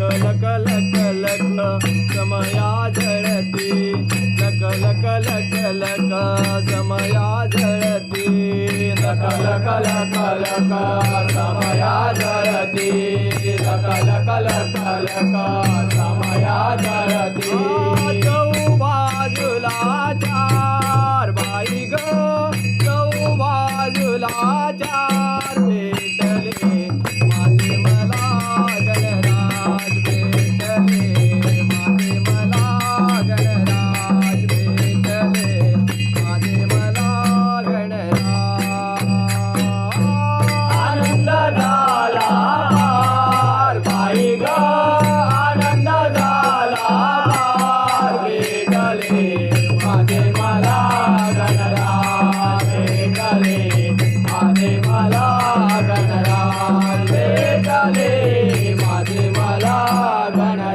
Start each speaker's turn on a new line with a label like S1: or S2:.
S1: Luck लक लक समया झळती लक लक लक लक समया झळती लक लक लक समया झळती लक लक लक समया बाजूला चार बाई ग चौ बाजूला चार Dale.